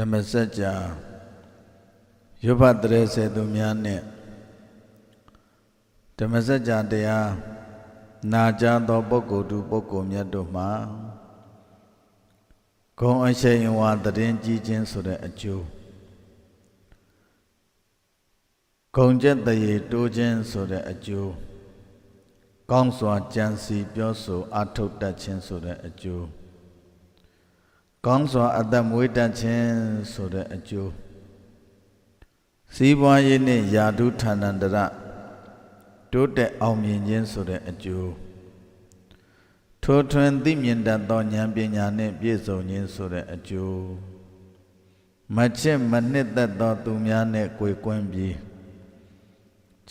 ဓမ္မစကြာရုပ်ဖတ်တရေစေသူများနဲ့ဓမ္မစကြာတရားနာကြားသောပုဂ္ဂိုလ်သူပုဂ္ဂိုလ်မြတ်တို့မှာဂုံအရှိန်ဝါတရင်ကြီးခြင်းဆိုတဲ့အကျိုးဂုံကျက်တရေတိုးခြင်းဆိုတဲ့အကျိုးကောင်းစွာကြံစီပြောဆိုအထုတ်တတ်ခြင်းဆိုတဲ့အကျိုး ကောင်းစွာအသက်မွေးတတ်ခြင်းဆိုတဲ့အကျိုးစီးပွားရေးနဲ့ယာတုဌာနန္တရတိုးတက်အောင်မြင်ခြင်းဆိုတဲ့အကျိုးထိုထွင်သိမြင်တတ်သောဉာဏ်ပညာနှင့်ပြည့်စုံခြင်းဆိုတဲ့အကျိုးမချစ်မနှစ်သက်သောသူများနှင့်ကိုယ်ကွင်းပြီး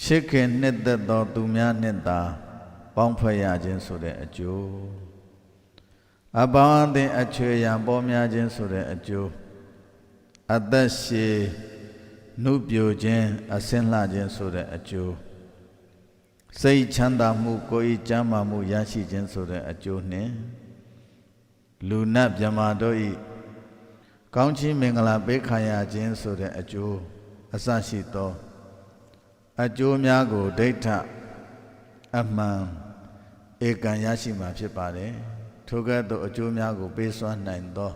ချစ်ခင်နှစ်သက်သောသူများနှင့်သာပေါင်းဖွဲ့ရခြင်းဆိုတဲ့အကျိုး အပေါင်းအသင်အချွေရန်ပေါ်များခြင်းဆိုတဲ့အကျိုးအသက်ရှည်နှုတ်ပြိုခြင်းအစင်းလှခြင်းဆိုတဲ့အကျိုးစိတ်ချမ်းသာမှုကိုယ်ဤကျမ်းမာမှုရရှိခြင်းဆိုတဲ့အကျိုးနှင့်လူနတ်မြမာတို့ဤကောင်းချီးမင်္ဂလာပေးခံရခြင်းဆိုတဲ့အကျိုးအစရှိသောအကျိုးများကိုဒိဋ္ဌအမှန်ဧကံရရှိမှာဖြစ်ပါတယ် ထိုကဲ့သို့အကျိုးများကိုပေးစွမ်းနိုင်သော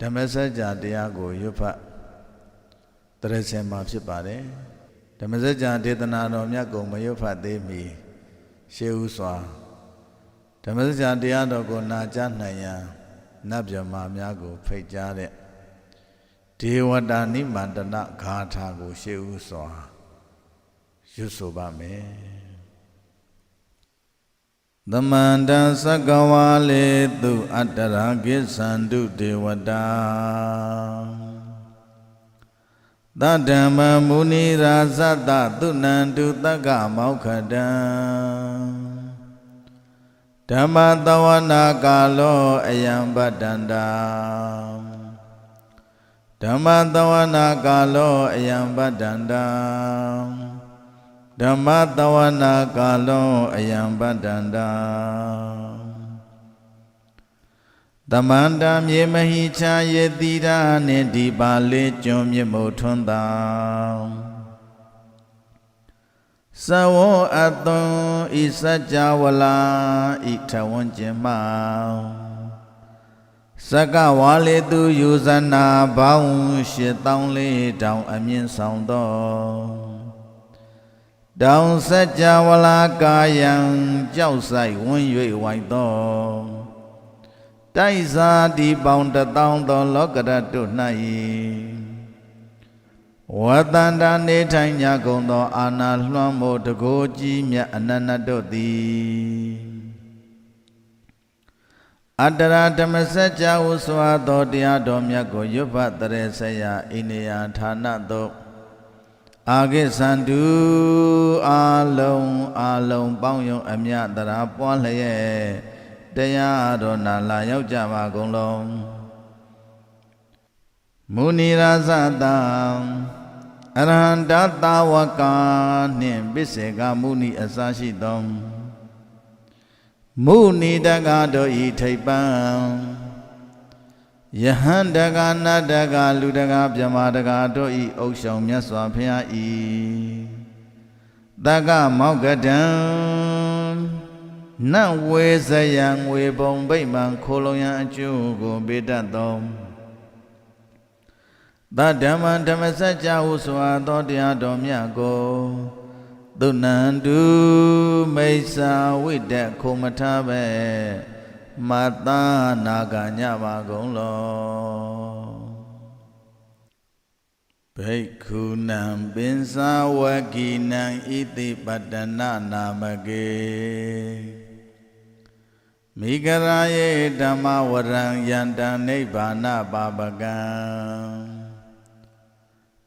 ဓမ္မစကြာတရားကိုရွတ်ဖတ်တရစေမှာဖြစ်ပါတယ်ဓမ္မစကြာဒေသနာတော်မြတ်ကိုမရွတ်ဖတ်သေးမီရှေးဥစွာဓမ္မစကြာတရားတော်ကိုနာကြားနိုင်ရန်နတ်မြမာများကို ဖိတ်ကြားတဲ့ဒေဝတာနိမန္တနဂါထာကို ရှေးဥစွာရွတ်ဆိုပါမယ် သမန္တသက္ကဝါလေသူအတ္တရာကိသန္တုဒေဝတာသတ္တမမုနိရာဇတသုနန္တုတက္ကမောက္ခတံဓမ္မတဝနာကာလောအယံပတ္တန္တာဓမ္မတဝနာကာလောအယံပတ္တန္တာ ဓမ္မတဝနာကာလောအယံပတ္တန္တာတမန္တမြေမဟိချာယေတိရာနှင့်ဒီပါလေးကျွန်းမြမို့ထွန်းတာသဝောအသွန်ဤစัจ java လာဤထဝန်းကျင်မစကဝါလေသူယူဇနာဘောင်းရှစ်တောင်းလေးတောင်အမြင့်ဆောင်တော် တောင်စัจ java လာကာယံကြောက်ဆိုင်ဝန်း၍ဝိုက်တော်တိုက်စာဒီပေါင်းတထောင်သောလောကရတ္တု၌ဝတန္တာနေထိုင်ကြကုန်သော အာနာလွှမ်းမိုးတကိုးကြီးမြတ်အနန္တတို့သည်အတ္တရာဓမ္မစကြာဟုစွာသောတရားတော်မြတ်ကိုရွတ်ဖတ်တရေဆရာအိနေယဌာနသို့ အာဂိသန္တုအာလုံးအာလုံးပေါင်းယုံအမြတရာပွားလျက်တရားတော်နာလာရောက်ကြပါကုန်လုံးမုနိရာဇတံအရဟန္တတာဝကာနှင့်ပစ္စေကမုနိအစရှိသောမုနိတကတို့ဤထိပ်ပံ ယဟန္တကနတကလူတကမြမတကတို့ဤအုပ်ဆောင်မြတ်စွာဘုရားဤတကမောက္ကတံနတ်ဝေဇယံငွေပုံဗိမာန်ခိုလုံရန်အကျိုးကိုပေးတတ်သောသတ္တမံဓမ္မစကြာဟုဆိုအပ်သောတရားတော်မြတ်ကိုသုဏန္တုမိစ္ဆာဝိတ္တခုမထပဲ မတနာကညပါကုန်လောဘိက္ခုနံပင်စာဝကိနံဣတိပတ္တနာနာမကေမိဂရာယေဓမ္မဝရံယန္တနိဗ္ဗာနပါပကံ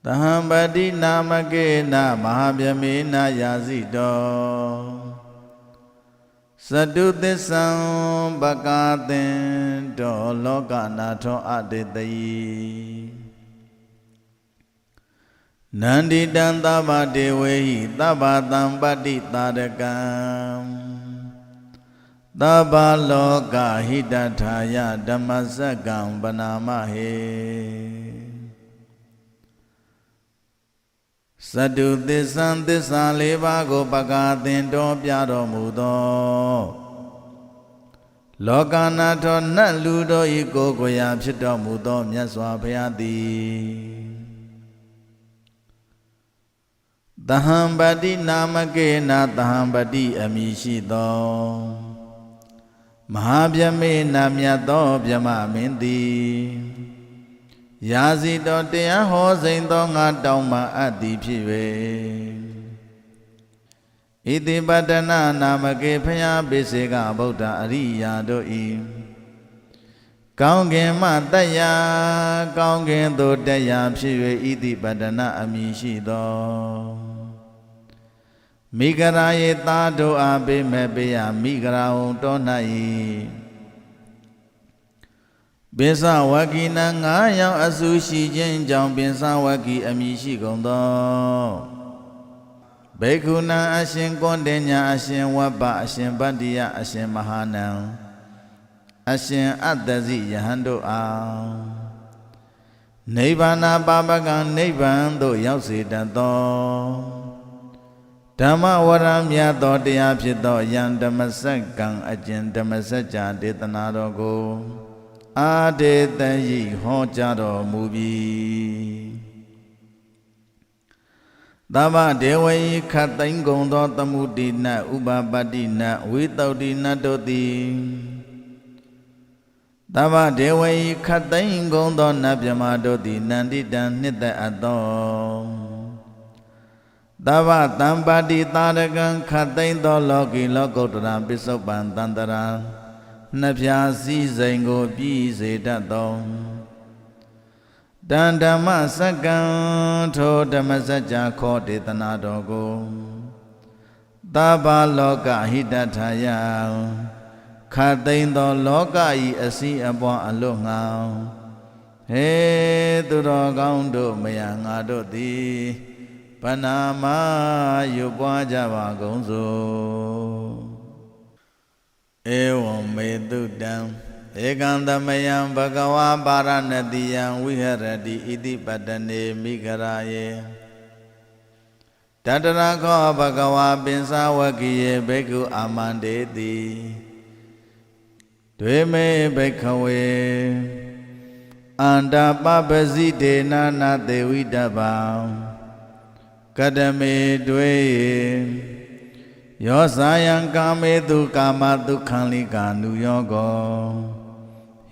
သဟံပတိနာမကေနမဟာဗျမေနယာစီတော သတုသစ္ဆံပကာသင်တောလောကနာထောအတေတိနန္ဒီတံသဗ္ဗတေဝေဟိသဗ္ဗတံပတ္တိတာရကံသဗ္ဗလောကဟိတထာယဓမ္မစကံပနာမဟေ သတုသစ္ဆံသစ္စာလေးပါးကိုပကာသင်တော်ပြတော်မူသောလောကနာထောနတ်လူတို့ဤကိုယ်ကိုယ်ရာဖြစ်တော်မူသောမြတ်စွာဘုရားသည်တဟံပတိနာမကေနာတဟံပတိအမိရှိသောမဟာဗျမေနာမြတ်သောဗျမမင်းသည် ရာဇီတော်တရားဟောစိန်သောငါတောင်းမှအပ်သည်ဖြစ်၍ဣတိပတနာနာမကေဖျားပိစေကဗုဒ္ဓအရိယာတို့ဤကောင်းကင်မှတက်ရာကောင်းကင်သို့တက်ရာဖြစ်၍ဣတိပတနာအမည်ရှိသောမိဂရာယေသားတို့အားပေးမဲ့ပေးရမိဂရာဟုံတော၌ ပိစဝကိနငါးယောက်အစုရှိခြင်းကြောင့်ပိစဝကိအမည်ရှိကုန်သောဘေကုဏအရှင်ကွန်တေညာအရှင်ဝဘအရှင်ဗတ္တိယအရှင်မဟာနံအရှင်အတ္တဇိယဟန်တို့အားနိဗ္ဗာန်ပါပကံနိဗ္ဗာန်သို့ရောက်စေတတ်သောဓမ္မဝရမြတ်သောတရားဖြစ်သောယံဓမ္မစက္ကံအကျင့်ဓမ္မစကြာဒေသနာတော်ကို အာဒေတယိဟောကြားတော်မူပြီးသဗ္ဗဒေဝယိခတ်သိမ့်ကုန်သောသမှုတိနဥပပတ္တိနဝိတုဒ္ဓိနတို့သည်သဗ္ဗဒေဝယိခတ်သိမ့်ကုန်သောနတ်မြမတို့သည်နန္တိတံနှစ်သက်အပ်သောသဗ္ဗတံပါတိတာရကံခတ်သိမ့်သောလောကီလောကုတ္တရာပိစုပန်တန္တရာ နှစ်ဖြာစည်းစိမ်ကိုပြည်စေတတ်သောတန်ဓမ္မစကံထိုဓမ္မစကြာခောဒေသနာတော်ကိုသဗ္ဗလောကဟိတထာယခတ်သိမ့်သောလောကဤအစည်းအပွားအလွတ်ငောင်းဟေသူတော်ကောင်းတို့မယငါတို့သည်ပနာမယူပွားကြပါကုန်စို့ ဧဝံမေတုတံဧကံသမယံဘဂဝါပါရဏတိယံဝိဟရတိဣတိပတနေမိဂရာယေတတရခောဘဂဝါပင်စဝကိယေဘေကုအာမန္တေတိဒွေမေဘိခဝေအန္တပပစီဒေနာနာသေဝိတဗံကတမေတွေယော ဇာယံကာမေတုကာမဒုက္ခံလိကာနုယောကော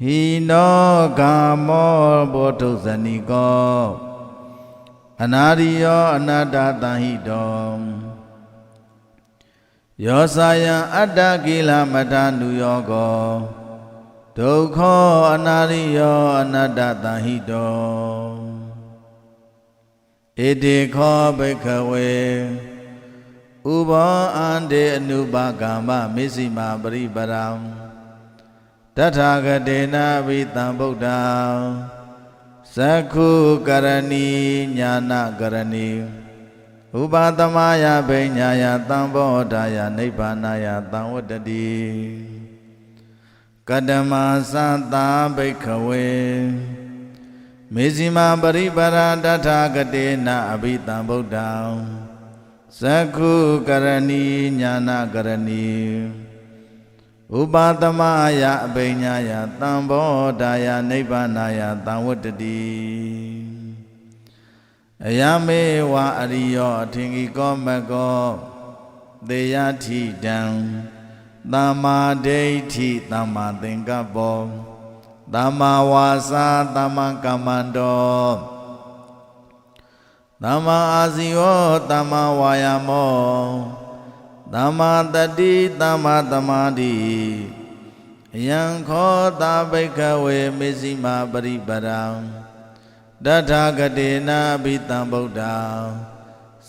ဟိနောကာမောဘောဓုဇဏီကောအနာရိယောအနတ္တတဟိတောယောဇာယံအတ္တကိလမတနုယောကောဒုက္ခအနာရိယောအနတ္တတဟိတောဣတိခောဘိခဝေ ဥဘောအန္တေအနုပါကမ္မမေဇိမာပရိပရံတထာဂတေနာဝိတံဗုဒ္ဓံသက္ခုကရဏီညာနာကရဏီဥပါသမယဘိညာယသံဘောဓာယနိဗ္ဗာနာယသံဝတ္တိကတမသသဘိခဝေမေဇိမာပရိပရာတထာဂတေနအဘိတံဗုဒ္ဓံ သက္ခုကရဏီညာနာကရဏီဥပါသမယအဘိညာယတံဘောဓာယနိဗ္ဗာနာယတံဝတ္တိအယမေဝအရိယောအထင်ကြီးကောမကောသေယထိတံသမ္မာဒိဋ္ဌိသမ္မာသင်္ကပ္ပောသမ္မာဝါစာသမ္မာကမ္မန္တော သမ္မာအာဇီဝသမ္မာဝါယာမောသမ္မာတတိသမ္မာသမာဓိယံခောတာဘိကဝေမေဇိမာပရိပရံတထာဂတေနာဘိတံဗုဒ္ဓံ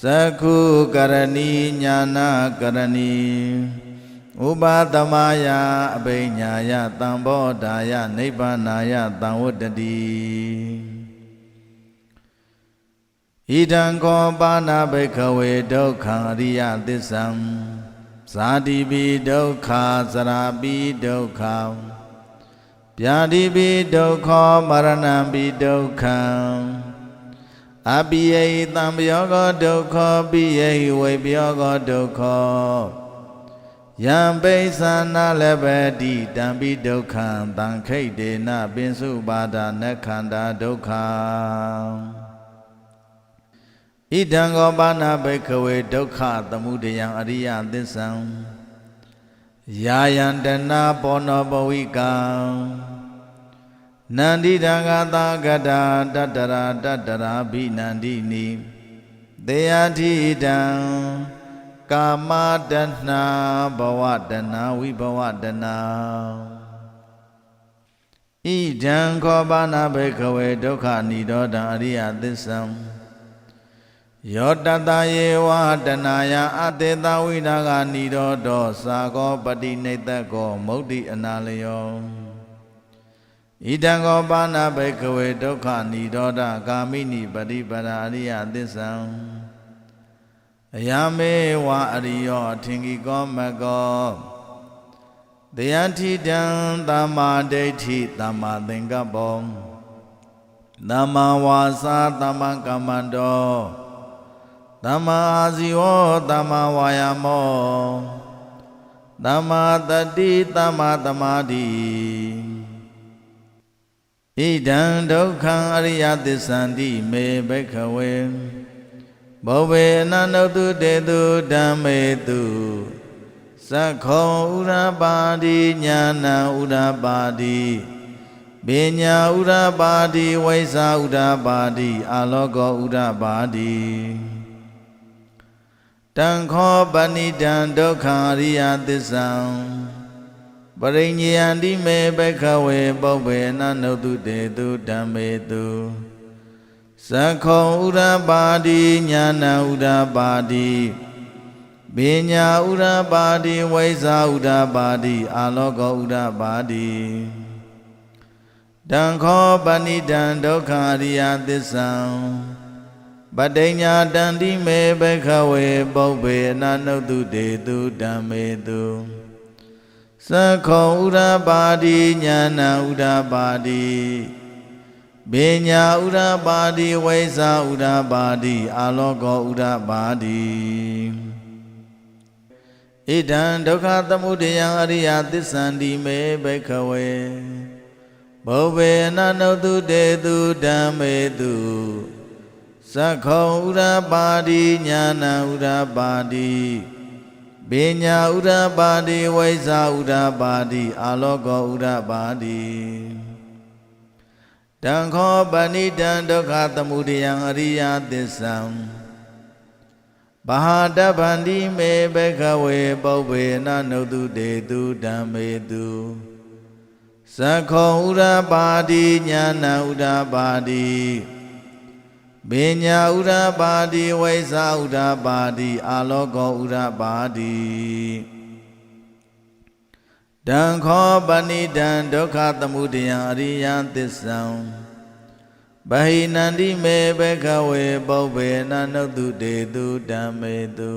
သက္ခုကရဏီညာနာကရဏီဥပါသမယအဘိညာယတံဘောဓာယနိဗ္ဗာနာယတံဝတ္တိ ဣဒံခောပါဏဘိခဝေဒုက္ခံအရိယသစ္ဆံဇာတိပိဒုက္ခသရာပိဒုက္ခဗျာတိပိဒုက္ခမရဏံပိဒုက္ခံအပိယိတံပယောဂဒုက္ခပိယိဝိပယောဂဒုက္ခယံပိသနာလည်းပဲတိတံပိဒုက္ခံတံခိတ်တေနပင်စုပါဒနခန္ဓာဒုက္ခ ဣဒံကောပါဏဘိကဝေဒုက္ခသမုဒယံအရိယသစ္ဆံယာယံတနာပောနောပဝိကံနန္တိတံဂတာကတာတတရာတတရာဘိနန္တိနိတေယတိတံကာမတဏဘဝတဏဝိဘဝတဏဣဒံခောပါဏဘိကဝေဒုက္ခនិရောဓံအရိယသစ္ဆံ ယောတတယေဝတနာယအတေတဝိနာကនិရောဓောသာကောပတိနေတကောမုဒ္တိအနာလယောဣဒံကောပါဏဘိကဝေဒုက္ခនិရောဓကာမိနိပฏิပဒါအရိယသစ္ဆံအယမေဝအရိယောအထင်ကြီးကောမကောတရားထိတံသမ္မာဒိဋ္ဌိသမ္မာသင်္ကပ္ပောသမ္မာဝါစာသမ္မာကမ္မန္တော သမ္မာအာဇီဝသမ္မာဝါယာမောသမ္မာတတိသမ္မာသမာဓိဣဒံဒုက္ခံအရိယသစ္ဆန္တိမေဘိခဝေဘောဝေနန္တုတုတေတုဓမ္မေတုသက္ခောဥရပါတိညာဏဥရပါတိပညာဥရပါတိဝိဇာဥရပါတိအာလောကောဥရပါတိ တံခောပဏိတံဒုက္ခအရိယသစ္ဆံပရိညယန္တိမေဘခဝေပုပ္ပေနနုတုတေတုဓမ္မေတုသက္ခောဥရပါတိညာဏဥရပါတိပညာဥရပါတိဝိဇာဥရပါတိအာလောကောဥရပါတိတံခောပဏိတံဒုက္ခအရိယသစ္ဆံ ပတိညာတန္တိမေဘခဝေပုပ္ပေအနနုတုတေတုဓမ္မေတုသက္ခောဥရပါတိညာဏဥရပါတိပညာဥရပါတိဝိဇာဥရပါတိအာလောကောဥရပါတိဣဒံဒုက္ခသမုဒယံအရိယသစ္ဆန္တိမေဘိခဝေဘောဘေအနနုတုတေတုဓမ္မေတု သက္ခောဥရပါတိညာဏဥရပါတိပညာဥရပါတိဝိဇာဥရပါတိအာလောကောဥရပါတိတံခောပဏိတံဒုက္ခသမုဒယံအရိယသစ္ဆံဘာဟာတဗန္တိမေဘခဝေပုပ္ပေနနုတုတေတုဓမ္မေတုသက္ခောဥရပါတိညာဏဥရပါတိ ပညာဥရပါတိဝိဇာဥရပါတိအာလောကောဥရပါတိတံခောပဏိတံဒုက္ခသမုဒယံအရိယသစ္ဆံဗဟိနန္တိမေဘခဝေပုပ္ပေနနုတုတေတုဓမ္မေတု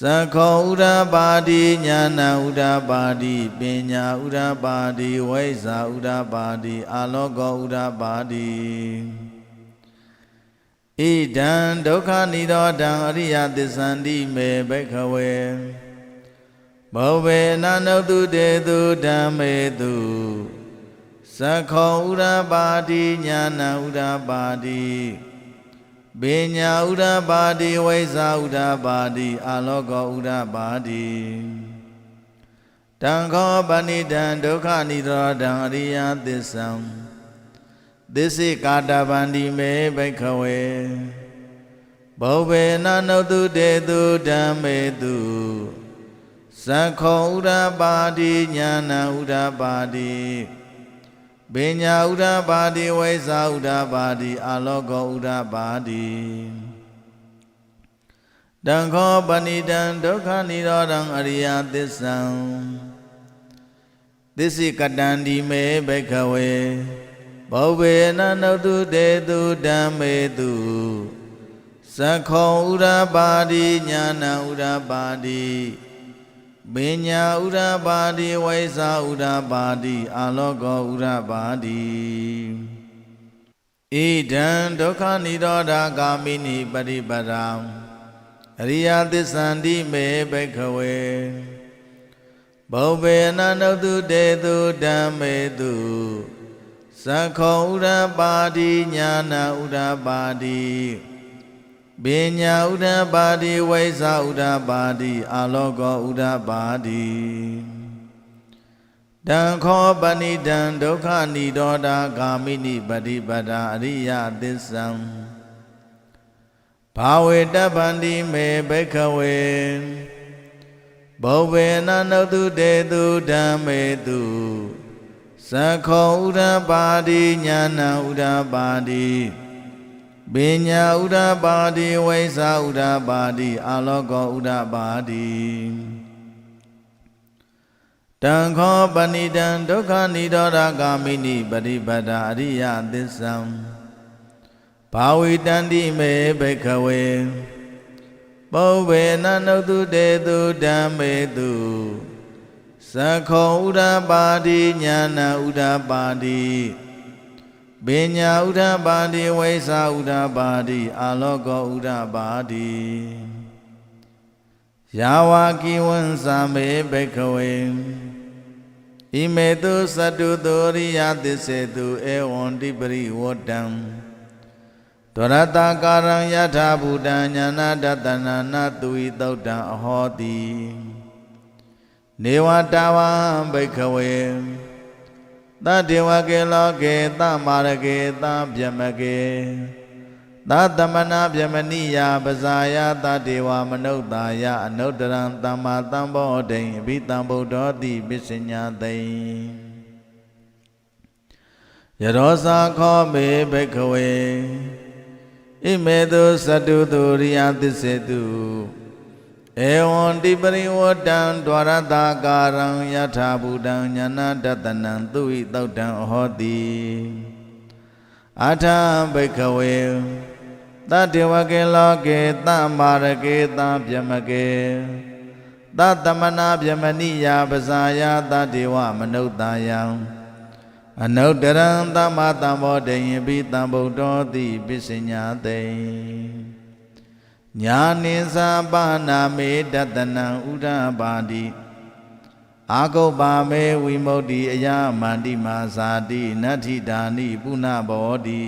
သက္ခောဥရပါတိညာဏဥရပါတိပညာဥရပါတိဝိဇာဥရပါတိအာလောကောဥရပါတိ ဣဒံဒုက္ခនិရောဓံအရိယသစ္ဆန္တိမေဘိခဝေဘောဝေနနုတုတေတုဓမ္မေတုသက္ခောဥရပါတိညာဏဥရပါတိပညာဥရပါတိဝိဇာဥရပါတိအာလောကောဥရပါတိတံခောပဏိတံဒုက္ခនិရောဓံအရိယသစ္ဆံ သစ္စေကာတဗန္တိမေဘိခဝေဘောဘေနနုတုတေတုဓမ္မေတုသက္ခောဥရပါတိညာဏဥရပါတိပညာဥရပါတိဝိဇာဥရပါတိအာလောကောဥရပါတိတံခောပဏိတံဒုက္ခនិရောဓံအရိယသစ္ဆံသစ္စိကတံဒီမေဘိခဝေ ဘောဘေနနုတုတေတုဓမ္မေတုသသခောဥရပါတိညာဏဥရပါတိပညာဥရပါတိဝိဇာဥရပါတိအာလောကောဥရပါတိဣဒံဒုက္ခនិရောဓဂာမိနိပရိပရံအရိယသစ္ဆန္တိမေဘိခဝေဘောဘေနနုတုတေတုဓမ္မေတု သခောဥရပါတိညာဏဥရပါတိပညာဥဒ္ဓပါတိဝိဇာဥဒ္ဓပါတိအာလောကောဥဒ္ဓပါတိတံခောပဏိတံဒုက္ခនិရောဓဂာမိနိပฏิပဒာအရိယသစ္ဆံဘာဝေတပ္ပန္တိမေဘိခဝေဘောဝေနနုတုတေတုဓမ္မေတု သခောဥဒ္ဓပါတိညာဏဥဒ္ဓပါတိပညာဥဒ္ဓပါတိဝိဇာဥဒ္ဓပါတိအာလောကောဥဒ္ဓပါတိတံခောပဏိတံဒုက္ခនិရောဓဂာမိနိပฏิပဒာအရိယသစ္ဆံဘာဝိတန္တိမေဘိခဝေပုဗ္ဗေနနုတုတေတုဓမ္မေတု သခောဥဒ္ဓပါတိညာဏဥဒ္ဓပါတိပညာဥဒ္ဓပါတိဝိသဥဒ္ဓပါတိအာလောကောဥဒ္ဓပါတိယာဝကိဝံသမေဘိခဝေဣမေတုသတုတောရိယသစ္စေတုဧဝံတိပရိဝတ္တံဒရတကာရံယထာဘူတံညာနာတတနာနာသူဤသုတ်တံအဟောတိ နေဝတာဝံဘိခဝေသတေဝကေလောကေသမာရကေသဗျမကေသသမနာဗျမနိယပဇာယသတေဝမနုဿာယအနုတရံသမ္မာသမ္ဗောဒိံအဘိတံဗုဒ္ဓောတိပစ္စညာသိယရောစာခောမေဘိခဝေဣမေတုသတုသူရိယသစ္စေတု ဧဝံတိပရိဝတံဒွါရတာကာရံယထာဘူတံညာနာတတနံသူဤတောတံဟောတိအထာဘိခဝေတတေဝကေလောကေတမာရကေတဗျမကေတသမနာဗျမနိယပဇာယတတေဝမနုဿာယံအနုတရံသမ္မာသမ္ဗောဒိယံပိတံဗုဒ္ဓောတိပစ္စညာတေ ညာနိသပါဏမေတတနံဥဒ္ဓပါတိအာဂုပ္ပါမေဝိမု ക്തി အယမန္တိမာဇာတိနတ္ထိတာနိပုဏ္ဏဘောတိ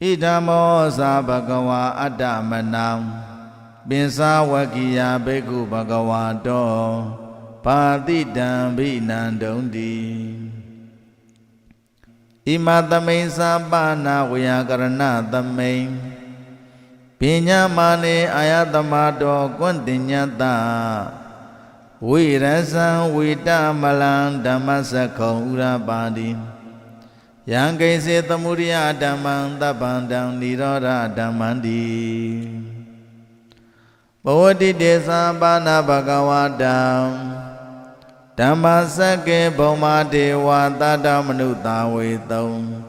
ဣဒမောသာဘဂဝါအတ္တမနံပင်စာဝကိယဘေကုဘဂဝါတောပါတိတံဘိနံဒုံတိဣမသမိန်သပါဏဝေယကရဏသမိန် ပညာမာနေအာယတမတော်ကွန့်တင်ညတဝိရဇံဝိတမလံဓမ္မစခုံဥရပါတိယံကိစေသမှုရိယဓမ္မံတပ္ပံတံនិရောဓဓမ္မံတိဘဝတိတေသံပါဏဘဂဝတံဓမ္မစကေဘုံမာဒေဝသတ္တမနုတာဝေတုံ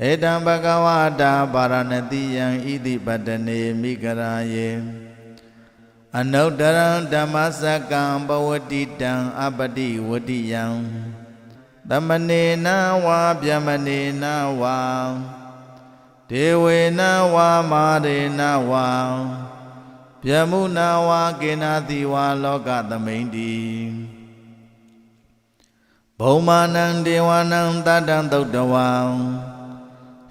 ဧတံဘဂဝတာပါရဏတိယံဣတိပတနေမိဂရာယေအနုတရံဓမ္မစကံဘဝတိတံအပတိဝတိယံသမနေနဝါဗျမနေနဝါဒေဝေနဝါမာရေနဝါဗျမုနာဝါကေနာတိဝါလောကသမိန်တိဘုံမာနံဒေဝနံတတံသုတ်တဝံ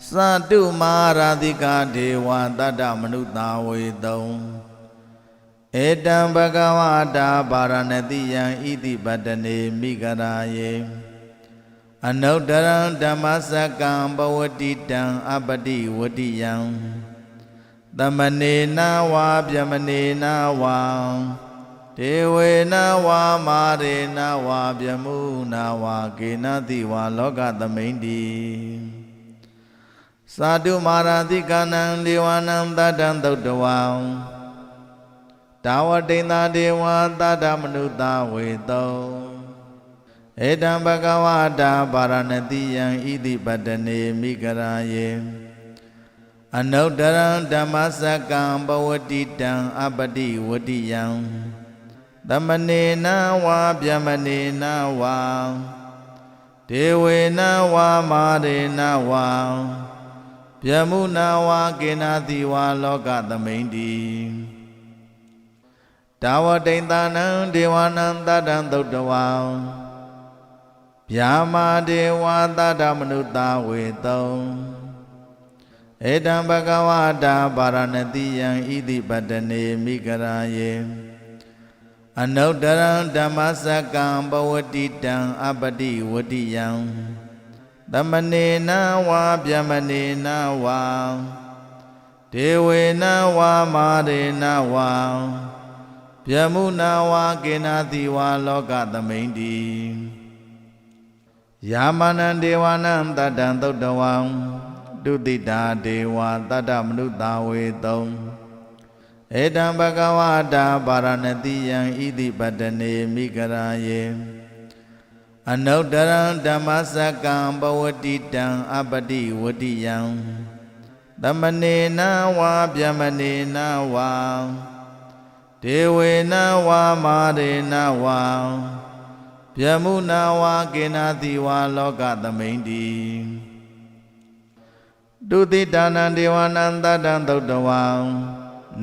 သတုမာရာတိကာဒေဝတတ္တမနုဿာဝေတုံဧတံဘဂဝတာပါရဏတိယံဣတိပတနေမိဂရာယေအနုတရံဓမ္မစကံဘဝတိတံအပတိဝတိယံသမနေနဝါဗျမနေနဝါဒေဝေနဝါမာရေနဝါဗျမုနာဝါကေနတိဝါလောကသမိန်တိ သာတုမာရာတိကနံဒေဝနံတတံသုတ်တဝံတာဝတိန်သာဒေဝသတ္တမနုဿဝေတောဧတံဘဂဝတာပါရဏတိယံဣတိပတနေမိဂရာယေအနုတရံဓမ္မစကံဘဝတိတံအပတိဝတိယံသမနေနဝါဗျမနေနဝါဒေဝေနဝါမာရေနဝါ ဗျမုနာဝါကေနာတိဝါလောကသမိန်တိတာဝတိန်တာနံဒေဝနံတတံသုတ်တဝံဗျာမာဒေဝသတ္တမနုဿဝေတုံဧတံဘဂဝတာပါရဏတိယံဣတိပတနေမိဂရာယေအနုတရံဓမ္မစကံဘဝတိတံအပတိဝတိယံ သမနေနဝါဗျမနေနဝါဒေဝေနဝါမာရေနဝါဗျမုနာဝါကေနာတိဝါလောကသမိန်တိယာမနံဒေဝနံတတံသုတ်တဝံဒုတိတာဒေဝတတ္တမနုဿဝေတုံဧတံဘဂဝတာပါရဏတိယံဣတိပတနေမိဂရာယေ အနုတရံဓမ္မစကံဘဝတိတံအပတိဝတိယံသမနေနဝါဗျမနေနဝါဒေဝေနဝါမာရေနဝါဗျမုနာဝါကေနာတိဝါလောကသမိန်တိဒုတိတာနံဒေဝနံတတံသုတ်တဝံ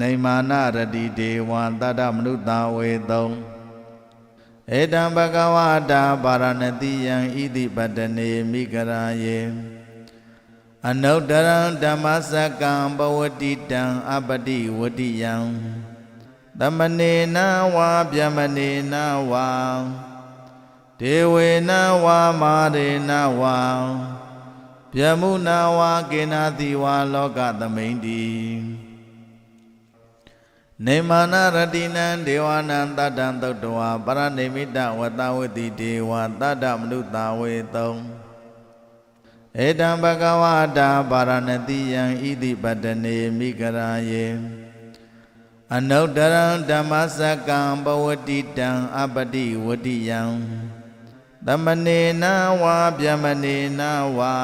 နေမာနရတိဒေဝံတတမနုဿဝေတုံ ဧတံဘဂဝတာပါရဏတိယံဣတိပတနေမိဂရာယေအနုတရံဓမ္မစကံဘဝတိတံအပတိဝတိယံသမနေနဝါဗျမနေနဝါဒေဝေနဝါမာရေနဝါဗျမုနာဝါကေနာတိဝါလောကသမိန်တိ နေမာနရတိနံဒေဝနံတတ္တံသုတ်တဝါပရဏိမိတဝတဝတိဒေဝတတ္တမနုဿဝေတုံဧတံဘဂဝတာပါရဏတိယံဣတိပတနေမိဂရာယေအနုတရံဓမ္မစကံဘဝတိတံအပတိဝတိယံသမနေနဝါဗျမနေနဝါ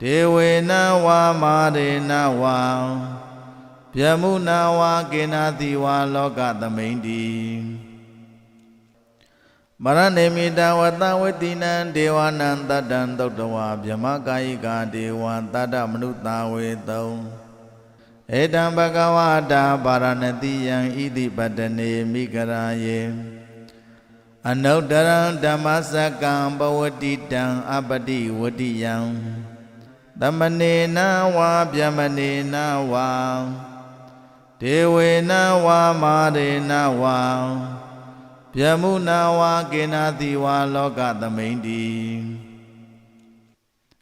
ဒေဝေနဝါမာရေနဝါ ဗျမုနာဝါကေနာတိဝါလောကသမိန်တိမရဏေမိတဝတဝတိနံဒေဝနံတတ္တံသုတ်တဝါဗြဟ္မကာယိကာဒေဝံတတ္တမနုဿဝေတုံဧတံဘဂဝတာပါရဏတိယံဣတိပတနေမိဂရာယေအနုတရံဓမ္မစကံဘဝတိတံအပတိဝတိယံသမနေနဝါဗျမနေနဝါ ဒေဝေနဝါမာရေနဝါဗျမုနာဝါကေနာတိဝါလောကသမိန်တိ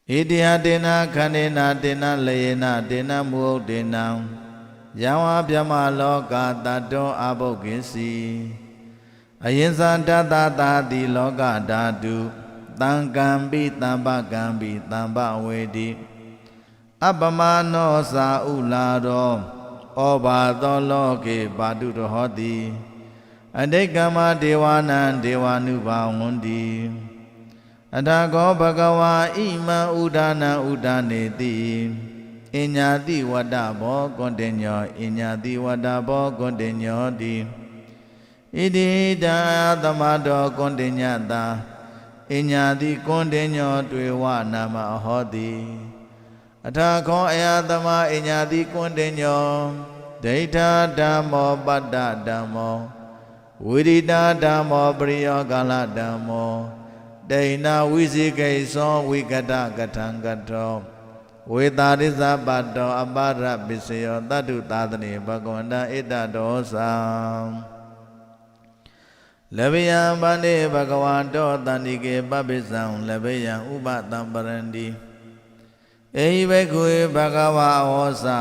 ဣတိယတေနခန္ဒေနာတေနလေယနာတေနမုဟုတ်တေနံယံဝါဗျမလောကတတောအဘုတ်ကိစီအယင်္ဇာတတတာတိလောကဓာတုတံကံပိတံပကံပိတံပဝေတိအပမနောသာဥလာရော ဩဘာသောလောကေပါတုရဟောတိအတိတ်ကမဒေဝနံဒေဝ ानु ဘာဝန္တိအထာကောဘဂဝါဣမံဥဒါနံဥဒါနေတိအညာတိဝတ္တဘောကွန်တင်ညောအညာတိဝတ္တဘောကွန်တင်ညောတိဣတိတံသမတောကွန်တင်ညတာအညာတိကွန်တင်ညောတွေဝနာမဟောတိ အထာခောအယသမအညာတိကွန်တင်ညောဒိဋ္ဌဓမ္မောပတ္တဓမ္မောဝိရိတာဓမ္မောပရိယောကာလဓမ္မောဒိဏဝိဇိကိသောဝိကတကထံကတောဝေတာရိသပတောအပါရပစ္စယောတတုသာသနေဘဂဝန္တဣတတောသံလဗယံဗန္တိဘဂဝန္တောတန္တိကေပပိသံလဗယံဥပတံပရန္တိ အေဟိဘဂဝေဘဂဝါဟောသာ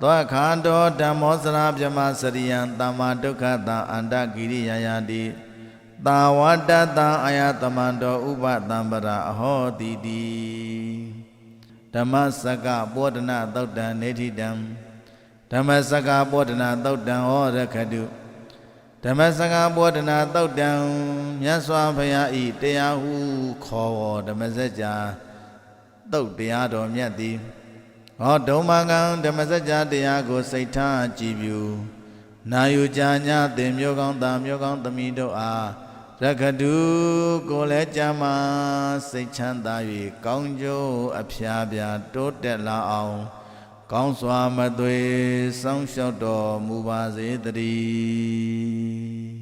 သောခန္တောဓမ္မောစရာပြမစရိယံတမ္မာဒုက္ခတံအန္တကိရိယာယတိတာဝတ္တတံအာယတမန္တောဥပတံပရာအဟောတိတိဓမ္မစကပောဒနာသုတ်တံနေတိတံဓမ္မစကပောဒနာသုတ်တံဟောရခတုဓမ္မစကပောဒနာသုတ်တံမြတ်စွာဘုရားဤတရားဟုခေါ်ဝဓမ္မစကြာ သုတ်တရားတော်မြတ်သည်ဟောဒုံမကံဓမ္မစကြာတရားကိုစိတ်ထားကြည်ပြုနာယူကြာညာသင်မျိုးကောင်းသားမျိုးကောင်းသမီးတို့အားရခတုကိုလည်းကြမ်းမာစိတ်ချမ်းသာ၍ကောင်းကျိုးအဖျားပြာတိုးတက်လာအောင် ကောင်းစွာမသွေစောင်းလျှောက်တော်မူပါစေတည်း